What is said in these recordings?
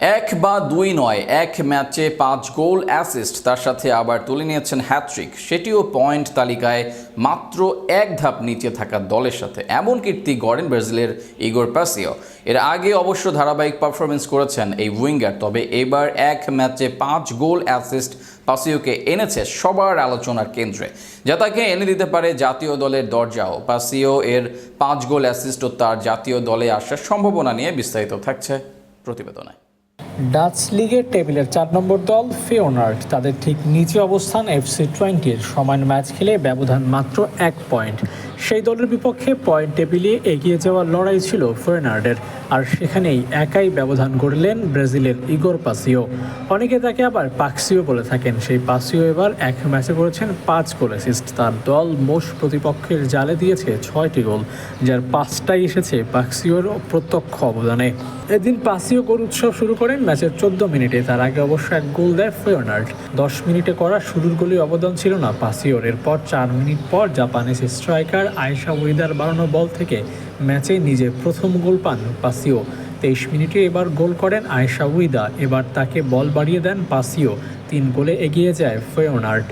এক বা দুই নয়, এক ম্যাচে পাঁচ গোল, অ্যাসিস্ট তার সাথে আবার তুলে নিয়েছেন হ্যাট্রিক সেটিও পয়েন্ট তালিকায় মাত্র এক ধাপ নিচে থাকা দলের সাথে। এমন কীর্তি গড়েন ব্রাজিলের ইগোর প্যাসিও এর আগে অবশ্য ধারাবাহিক পারফরমেন্স করেছেন এই উইঙ্গার, তবে এবার এক ম্যাচে পাঁচ গোল, অ্যাসিস্ট পাসিওকে এনেছে সবার আলোচনার কেন্দ্রে। যা তাকে এনে দিতে পারে জাতীয় দলের দরজাও। পাসিও এর পাঁচ গোল, অ্যাসিস্ট ও তার জাতীয় দলে আসার সম্ভাবনা নিয়ে বিস্তারিত থাকছে প্রতিবেদনে। ডাচ লিগের টেবিলের চার নম্বর দল ফিওনার্ড। তাদের ঠিক নিচে অবস্থান এফসি টোয়েন্টির। সমান ম্যাচ খেলে ব্যবধান মাত্র এক পয়েন্ট। সেই দলের বিপক্ষে পয়েন্ট টেবিলে এগিয়ে যাওয়ার লড়াই ছিল ফেনার্ডের আর সেখানেই একাই ব্যবধান গড়লেন ব্রাজিলের ইগোর পাসিও। অনেকে তাকে আবার পাক্সিও বলে থাকেন। সেই পাসিও এবার এক ম্যাচে করেছেন পাঁচ গোল অ্যাসিস্ট। তার দল মোশ প্রতিপক্ষের জালে দিয়েছে ছয়টি গোল, যার পাঁচটাই এসেছে পাক্সিওর প্রত্যক্ষ অবদানে। এদিন পাসিও গোল উৎসব শুরু করেন ম্যাচের চোদ্দ মিনিটে। তার আগে অবশ্য এক গোল দেয় ফেয়নার্ড দশ মিনিটে করা শুরুর গোলে অবদান ছিল না পাসিওর। এরপর চার মিনিট পর জাপানিজ স্ট্রাইকার আয়েশা উইদার বাড়ানো বল থেকে ম্যাচে নিজে প্রথম গোল পান পাসিও। তেইশ মিনিটে এবার গোল করেন আয়েশা উইদা এবার তাকে বল বাড়িয়ে দেন পাসিও। তিন গোলে এগিয়ে যায় ফেয়নার্ড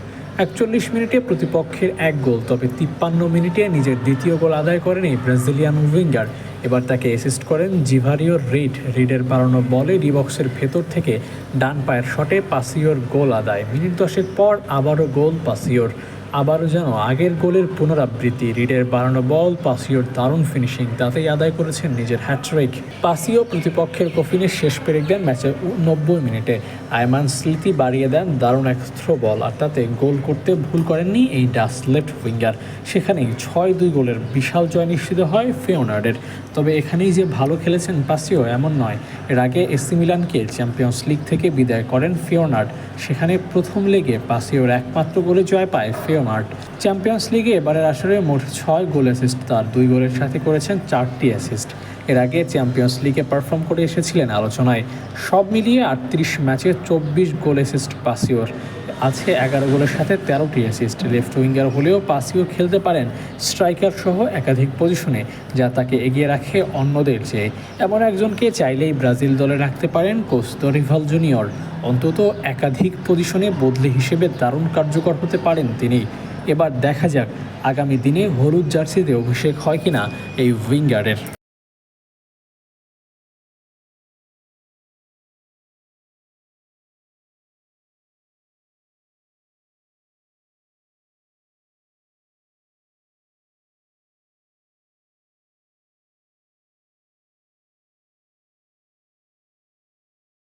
একচল্লিশ মিনিটে প্রতিপক্ষের এক গোল, তবে তিপ্পান্ন মিনিটে নিজের দ্বিতীয় গোল আদায় করেন এই ব্রাজিলিয়ান উইঙ্গার। এবার তাকে অ্যাসিস্ট করেন জিভারিও রিড। রিডের বাড়ানো বলে ডিবক্সের ভেতর থেকে ডান পায়ের শটে পাসিওর গোল আদায়। মিনিট দশেক পর আবারও গোল পাসিওর। আবারও যেন আগের গোলের পুনরাবৃত্তি। রিডের বাড়ানো বল, পাসিওর দারুণ ফিনিশিং তাতেই আদায় করেছেন নিজের হ্যাট্রিক পাসিও প্রতিপক্ষের কফিনের শেষ পেরেক দেন ম্যাচের নব্বই মিনিটে। আয়মান স্মৃতি বাড়িয়ে দেন দারুণ এক থ্রো বল আর তাতে গোল করতে ভুল করেননি এই ডাস লেফট উইঙ্গার। সেখানেই ছয় দুই গোলের বিশাল জয় নিশ্চিত হয় ফিওনার্ডের। তবে এখানেই যে ভালো খেলেছেন পাসিও এমন নয়। এর আগে এসি মিলানকে চ্যাম্পিয়ন্স লিগ থেকে বিদায় করেন ফিওনার্ড। সেখানে প্রথম লেগে পাসিওর একমাত্র গোলে জয় পায় ফিওনার্ড। চ্যাম্পিয়ন্স লিগে এবারের আসরে মোট ছয় গোল অ্যাসিস্ট তার দুই গোলের সাথে করেছেন চারটি অ্যাসিস্ট এর আগে চ্যাম্পিয়ন্স লিগে পারফর্ম করে এসেছিলেন আলোচনায়। সব মিলিয়ে আটত্রিশ ম্যাচে চব্বিশ গোল অ্যাসিস্ট পাসিওর। আছে এগারো গোলের সাথে তেরোটি অ্যাসিস্ট লেফট উইঙ্গার হলেও পাসিও খেলতে পারেন স্ট্রাইকার সহ একাধিক পজিশনে যা তাকে এগিয়ে রাখে অন্যদের চেয়ে। এমন একজনকে চাইলেই ব্রাজিল দলে রাখতে পারেন কোচ দরিভাল জুনিয়র। অন্তত একাধিক পজিশনে বদলি হিসেবে দারুণ কার্যকর হতে পারেন তিনি। এবার দেখা যাক আগামী দিনে হলুদ জার্সিতে অভিষেক হয় কিনা এই উইঙ্গারের।